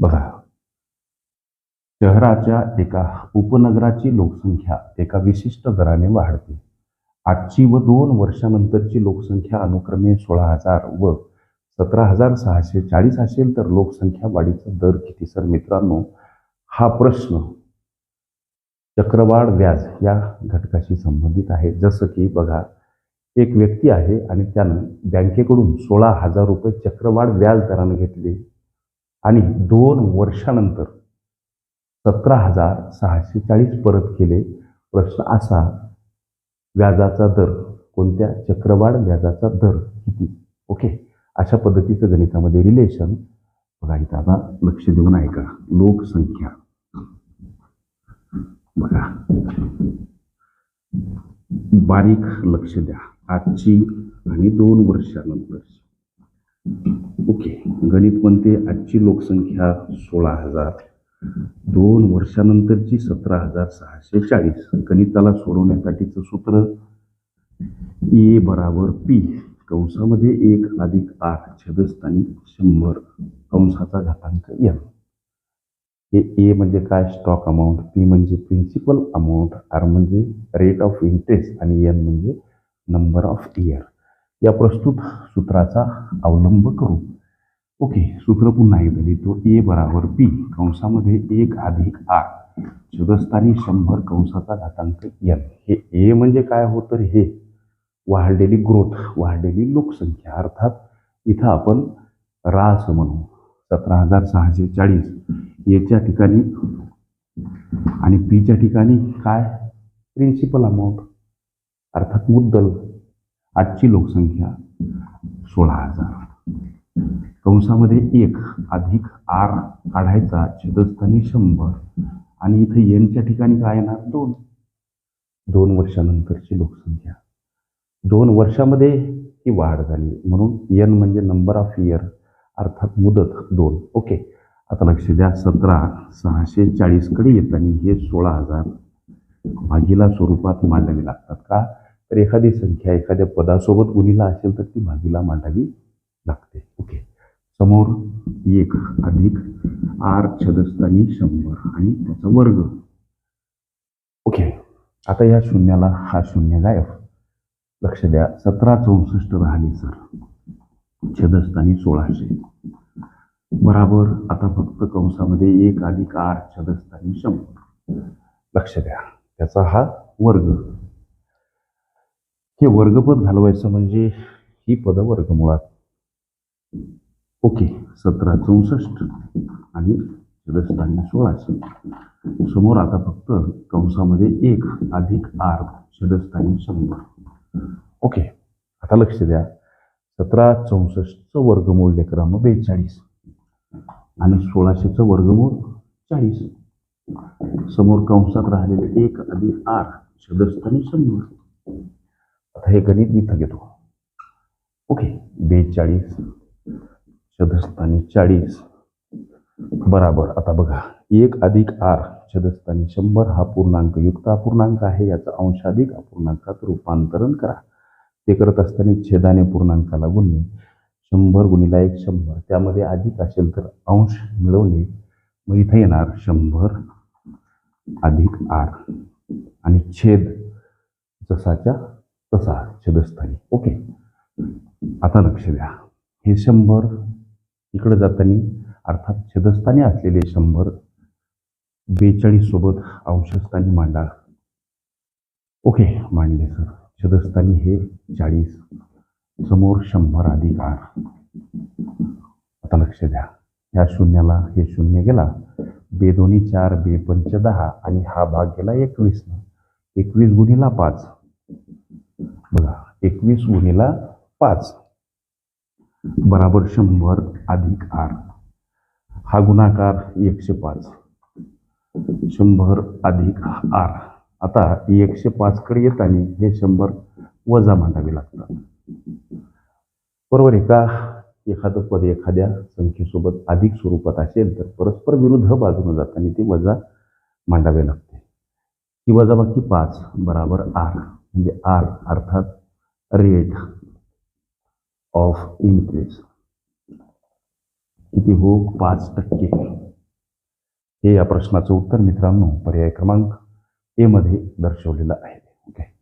बघा. शहराच्या एका उपनगराची लोकसंख्या एका विशिष्ट दराने वाढते. आजची व दोन वर्षानंतरची लोकसंख्या अनुक्रमे सोळा हजार व सतरा हजार सहाशे चाळीस असेल तर लोकसंख्या वाढीचा दर किती? सर मित्रांनो हा प्रश्न चक्रवाढ व्याज या घटकाशी संबंधित आहे. जसं की बघा एक व्यक्ती आहे आणि त्यानं बँकेकडून सोळा हजार रुपये चक्रवाढ व्याज दरानं घेतले. आणि दोन वर्षानंतर सतरा हजार सहाशे चाळीस परत केले. प्रश्न असा व्याजाचा दर कोणत्या? चक्रवाढ व्याजाचा दर किती? ओके? अशा पद्धतीचं गणितामध्ये रिलेशन बघा इथं आता लक्ष देऊन ऐका. लोकसंख्या. बघा. बारीक लक्ष द्या. आजची आणि दोन वर्षानंतरची. ओके. गणित म्हणते आजची लोकसंख्या सोळा हजार. दोन वर्षानंतरची सतरा हजार सहाशे चाळीस. गणिताला सोडवण्यासाठीचं सूत्र ए बराबर पी. कंसामध्ये एक अधिक आठ छेदस्थानी शंभर कंसाचा घातांक एम हे ए म्हणजे काय? Stock amount. पी म्हणजे प्रिन्सिपल अमाऊंट आर म्हणजे रेट ऑफ इंटरेस्ट आणि एन म्हणजे नंबर ऑफ इयर या प्रस्तुत सूत्राचा अवलंब करू. ओके सूत्र पुन्हा एकदा लिहितो. ए बराबर पी कंसामध्ये एक अधिक आर छदस्थानी शंभर कंसाचा घातांक एन. हे ए म्हणजे काय होतं हे वाढलेली ग्रोथ वाढलेली लोकसंख्या. अर्थात इथं आपण रास म्हणू. सतरा हजार सहाशे चाळीस. एच्या ठिकाणी आणि पीच्या ठिकाणी काय? प्रिन्सिपल अमाऊंट अर्थात मुद्दल. आजची लोकसंख्या सोळा हजार. कंसामध्ये एक अधिक आर काढायचा छेदस्थानी शंभर. आणि इथं एनच्या ठिकाणी काय येणार? दोन. दोन वर्षानंतरची लोकसंख्या. दोन वर्षामध्ये ही वाढ झाली. म्हणून एन म्हणजे नंबर ऑफ इयर अर्थात मुदत दोन. ओके. आता लक्ष द्या सतरा सहाशे चाळीसकडे येताना हे सोळा हजार भागीला स्वरूपात मांडावी लागतात का? तर एखादी संख्या एखाद्या पदासोबत गुणीला असेल तर ती भागीला मांडावी लागते. ओके. समोर एक अधिक आर छदस्थानी शंभर आणि त्याचा वर्ग. ओके. आता या शून्याला हा शून्य गायब लक्ष द्या. सतरा चौसष्ट राहिली सर. छदस्थानी सोळाशे. बराबर. आता फक्त कंसामध्ये एक अधिक आर छदस्थानी शंभर. लक्ष द्या. त्याचा हा वर्ग. हे वर्गपद घालवायचं म्हणजे ही पद वर्गमुळात ओके सतरा चौसष्ट आणि रस्ताने सोळाशे. समोर आता फक्त कंसामध्ये एक अधिक आर छदस्थानी शंभर. ओके आता लक्ष द्या. सतरा चौसष्टचं वर्गमूळ लेकरांनो बेचाळीस आणि सोळाशेचं वर्गमूळ चाळीस. समोर कंसात राहिलेले एक अधिक आठ छदस्थानी शंभर. आता हे गणित इथं घेतो. ओके बेचाळीस छदस्थानी चाळीस. बराबर. आता बघा एक अधिक आर छदस्थानी शंभर हा पूर्णांक युक्त अपूर्णांक आहे. याचं अंशाधिक अपूर्णांकात रूपांतरण करा. ते करत असताना छेदाने पूर्णांकाला गुणणे शंभर गुणिला एक शंभर. त्यामध्ये अधिक असेल तर अंश मिळवणे मग इथं येणार शंभर अधिक आर. आणि छेद जसाच्या तसा छेदस्थानी ओके. आता लक्ष द्या. हे शंभर इकडं जाताना अर्थात छेदस्थानी असलेले शंभर बेचाळीस सोबत अंशस्थानी मांडा. ओके मांडले सर. छेदस्थानी हे चाळीस समोर शंभर अधिकार. आता लक्ष द्या. ह्या शून्याला हे शून्य गेला. बे दोन्ही चार बे पंच दहा आणि हा भाग गेला एकवीस. एकवीस गुणीला पाच. बघा एकवीस गुणीला पाच. बराबर शंभर अधिक आर हा गुणाकार एकशे पाच. शंभर अधिक आर आता एकशे पाचकडे येताना हे शंभर वजा मांडावे लागतात. बरोबर आहे का? एखादं पद एखाद्या संख्येसोबत अधिक स्वरूपात असेल तर परस्पर विरुद्ध बाजूने जाताना ती वजा मांडावे लागते. ती वजाबाकी पाच बराबर आर म्हणजे आर अर्थात रेट ऑफ इंटरेस्ट किती हो? पाच टक्के. हे या प्रश्नाचं उत्तर मित्रांनो पर्याय क्रमांक ए मध्ये दर्शवलेलं आहे. ओके